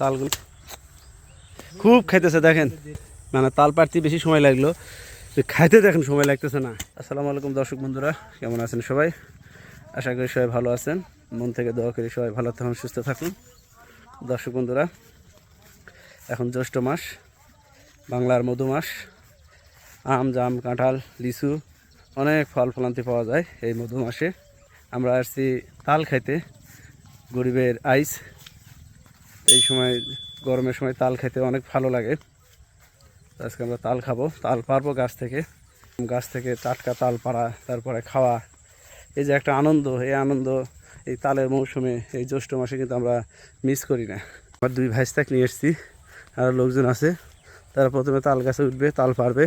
তালগুলো খুব খাইতেছে, দেখেন। মানে তাল পাড়তে বেশি সময় লাগল। খাইতে দেখেন সময় লাগতেছে না। আসসালামু আলাইকুম দর্শক বন্ধুরা, কেমন আছেন সবাই? আশা করি সবাই ভালো আছেন। মন থেকে দোয়া করি সবাই ভালো থাকুন, সুস্থ থাকুন। দর্শক বন্ধুরা, এখন জ্যৈষ্ঠ মাস, বাংলার মধু মাস। আম, জাম, কাঁঠাল, লিচু, অনেক ফল ফলান্তি পাওয়া যায় এই মধু মাসে। আমরা আসছি তাল খাইতে, গরিবের আইস। এই সময়, গরমের সময় তাল খেতে অনেক ভালো লাগে। আজকে আমরা তাল খাব। তাল পারব গাছ থেকে। গাছ থেকে টাটকা তাল পাড়া, তারপরে খাওয়া। এই যে একটা আনন্দ, এই আনন্দ, এই তালের মৌসুমে, এই জ্যৈষ্ঠ মাসে কিন্তু আমরা মিস করি না। আমার দুই ভাইস ভাইস্তাক নিয়ে এসেছি, আর লোকজন আছে। তারা প্রথমে তাল গাছে উঠবে, তাল পারবে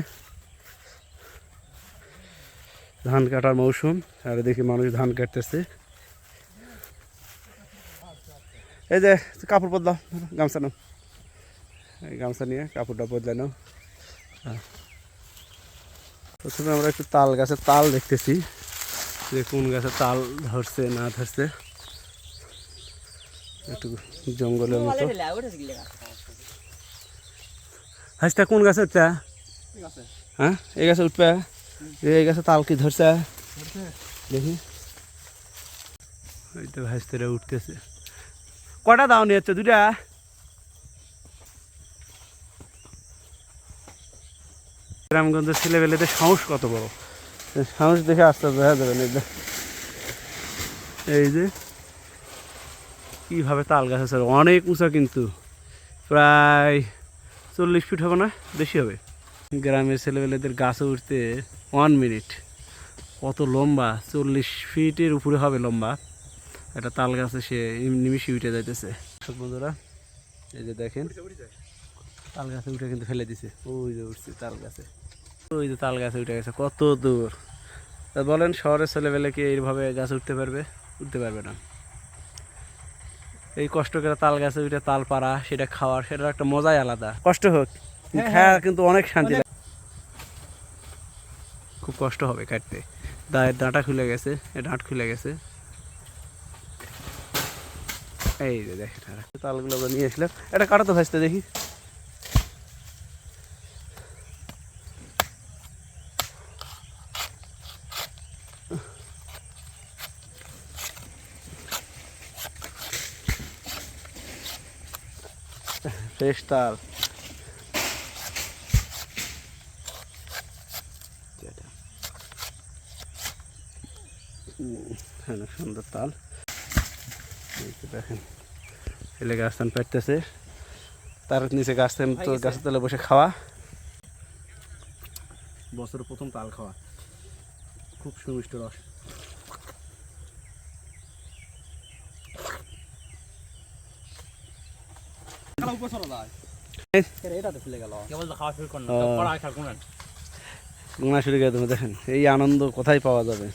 ধান কাটার মৌসুম, আর দেখি মানুষ ধান কাটতেছে। এই যে কাপড় বদলাও গামছা নাও। এই গামছা নিয়ে কাপড়টা বদলে নাও। হ্যাঁ। প্রথমে আমরা একটু তাল গাছের তাল দেখতেছি যে কোন গাছে তাল ধরছে না ধরছে। একটু জঙ্গলের মতো। হাসটা কোন গাছে উঠছে? হ্যাঁ এই গাছে উঠবে এই গাছে তাল কি ধরছে? দেখি। ওই তো ভাইস্তেরা উঠতেছে। কটা দাও নিয়ে যাচ্ছে দুটা গ্রামগঞ্জের ছেলেবেলেদের সাহস কত বড়? সাহস দেখে আস্তে আস্তে দেখা যাবে না এই যে- এই যে কীভাবে তাল গাছ আছে অনেক উঁচা কিন্তু। প্রায় চল্লিশ ফিট হবে না? বেশি হবে। গ্রামের ছেলেবেলেদের গাছে উঠতে ওয়ান মিনিট কত লম্বা? চল্লিশ ফিটের উপরে হবে লম্বা। একটা তাল গাছে সে নিমিশে উঠে যাইতেছে। সব বন্ধুরা এই যে দেখেন তাল গাছে উঠে কিন্তু ফেলে দিছে। ওই যে উঠছে তাল গাছে। ওই যে তাল গাছে উঠে গেছে কত দূর। বলেন শহরের ছেলেবেলে কি এইভাবে গাছে উঠতে পারবে? উঠতে পারবে না। এই কষ্ট করে তাল গাছে উঠে তাল পাড়া সেটা খাওয়ার সেটার একটা মজাই আলাদা। কষ্ট হোক খাওয়া কিন্তু অনেক শান্তি খুব কষ্ট হবে কাটতে। দায়ের ডাঁটা খুলে গেছে ডাঁট খুলে গেছে। এই যে দেখেন আর তালগুলো আমরা নিয়ে আসলাম এটা কাটা তো ভাজতে দেখি ফ্রেশ তাল হুম, অনেক সুন্দর তাল এই যে দেখেন। ছেলে গাছ পেটতেছে। তার নিচে গাছ তো গাছের তলে বসে খাওয়া। বছরের প্রথম তাল খাওয়া। খুব সুমিষ্ট রস। দেখেন। এই আনন্দ কোথায় পাওয়া যাবে?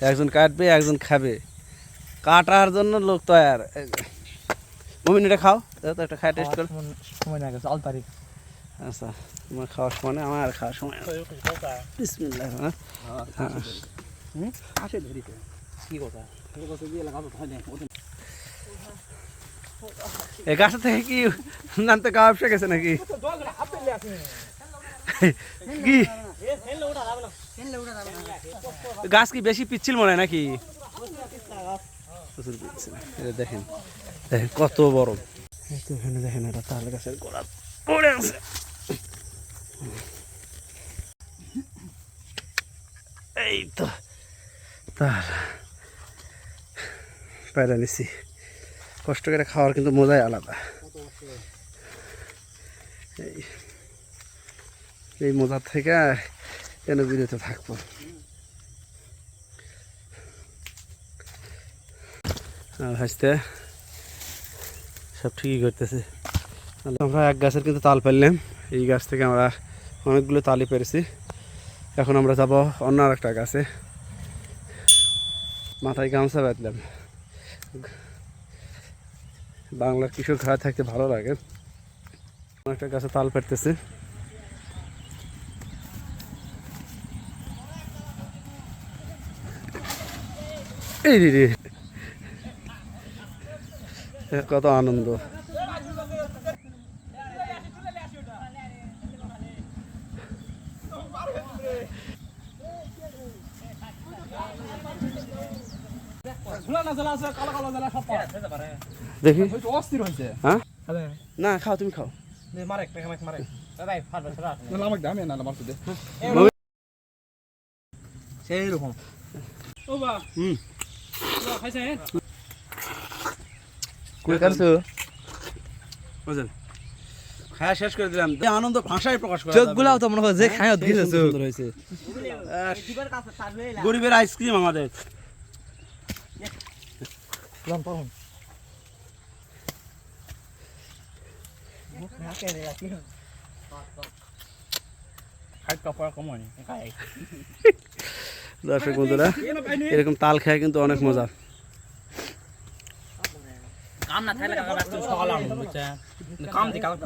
একজন কাটবে একজন খাবে। কাটার জন্য লোক তৈয়ার। মমিন এটা খাও। তো একটা খাই টেস্ট কর। সময় না গেছে অল তারিখ আচ্ছা তোমার খাওয়ার সময় না আমার খাওয়ার সময় বিসমিল্লাহ হ্যাঁ? আসে ধরিতে কি কথা? এই গাছ থেকে কি নামতে কাপ সে গেছে নাকি? কি? গাছ কি বেশি পিচ্ছিল মনে হয় নাকি? দেখেন দেখেন কত বড়। এখানে দেখেন এটা তাল গাছের গোড়া পড়ে আছে। এই তো তার পায়রা নিছি। কষ্ট করে খাওয়ার কিন্তু মজাই আলাদা। এই এই মজার থেকে কেন বিরত থাকব? হাসতে সব ঠিকই করতেছে। আমরা এক গাছের কিন্তু তাল পেলাম এই গাছ থেকে আমরা অনেকগুলো তালই পেরেছি। এখন আমরা যাব অন্য একটা গাছে। মাথায় গামছা বাঁধলাম। বাংলার কৃষক ঘাট থাকতে ভালো লাগে। একটা গাছে তাল পেরতেছে এই রে। কত আনন্দ। দেখি। অস্থির হয়েছে হ্যাঁ? না খাও তুমি খাও। মারে মারে সেই রকম ও বা হুম। খাইছে? কই করছ বুঝলেন? খাওয়া শেষ করে দিলাম। আনন্দ ভাষায় প্রকাশ করা চোখ গুলাও তো মনে হয় যে খায় হ্যাঁ, দিছে চোখ গরিবের আইসক্রিম আমাদের। দর্শক বন্ধুরা এরকম তাল খায় কিন্তু অনেক মজা। কাম না থাকলে কাকা ব্যস্ত সকাল আম বুঝছে কাম দি কাকা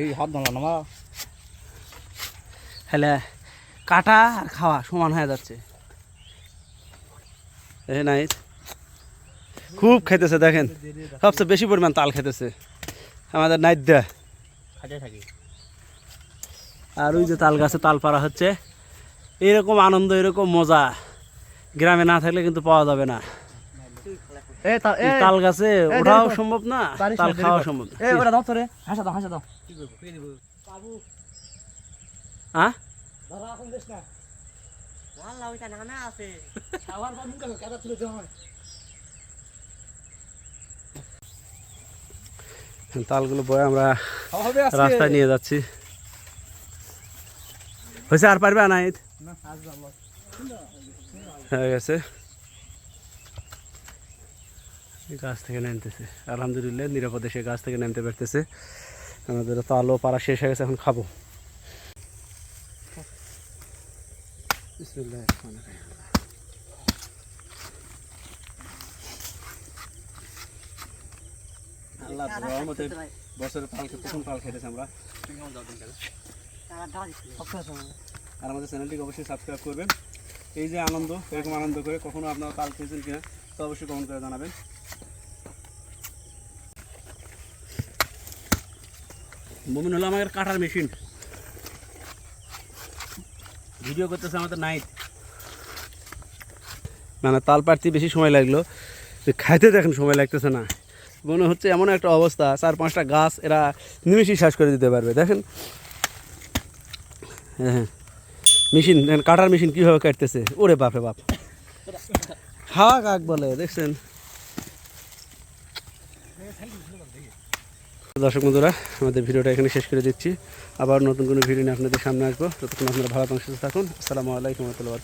এই হাত ধরলাম না হ্যালে কাটা আর খাওয়া সমান হয়ে যাচ্ছে। এ খুব খাইতেছে দেখেন। সবচেয়ে বেশি পরিমাণ তাল খেতেছে। আমাদের থাকি। আর ওই যে তাল গাছে তাল পাড়া হচ্ছে। এরকম আনন্দ এরকম মজা গ্রামে না থাকলে কিন্তু পাওয়া যাবে না। তাল গাছে ওঠাও সম্ভব না? তাল খাওয়া সম্ভব না। এ ওটা দাও তো রে। হাসা দাও হাসা দাও। হ্যাঁ। তালগুলো বয়ে আমরা রাস্তায় নিয়ে যাচ্ছি। হয়েছে আর পারবে না ঈদ? হয়ে গেছে। গাছ থেকে নামতেছে। আলহামদুলিল্লাহ, নিরাপদে সে গাছ থেকে নামতে পারতেছে। আমাদের তো আলো পাড়া শেষ হয়ে গেছে, এখন খাব। আর আমাদের চ্যানেলটিকে অবশ্যই সাবস্ক্রাইব করবেন। এই যে আনন্দ, এরকম আনন্দ করে কখনো আপনারা তাল খেয়েছেন কিনা, তো অবশ্যই কমেন্ট করে জানাবেন। মমিন হলো আমাদের কাটার মেশিন ভিডিও করতেছে আমাদের নাইট। মানে তাল পাড়তে বেশি সময় লাগল। খাইতে দেখেন সময় লাগতেছে না। মনে হচ্ছে এমন একটা অবস্থা চার পাঁচটা গাছ এরা নিমেষেই শ্বাস করে দিতে পারবে। দেখেন। হ্যাঁ হ্যাঁ। মেশিন কাটার মেশিন কীভাবে কাটতেছে? ওরে বাপরে বাপ। হাওয়া কাক বলে দেখছেন? দর্শক বন্ধুরা, আমাদের ভিডিওটা এখানে শেষ করে দিচ্ছি। আবার নতুন কোনো ভিডিও নিয়ে আপনাদের সামনে আসব। ততক্ষণ আপনারা ভালো থাকুন আসসালামু আলাইকুম রহমতুল্লাহ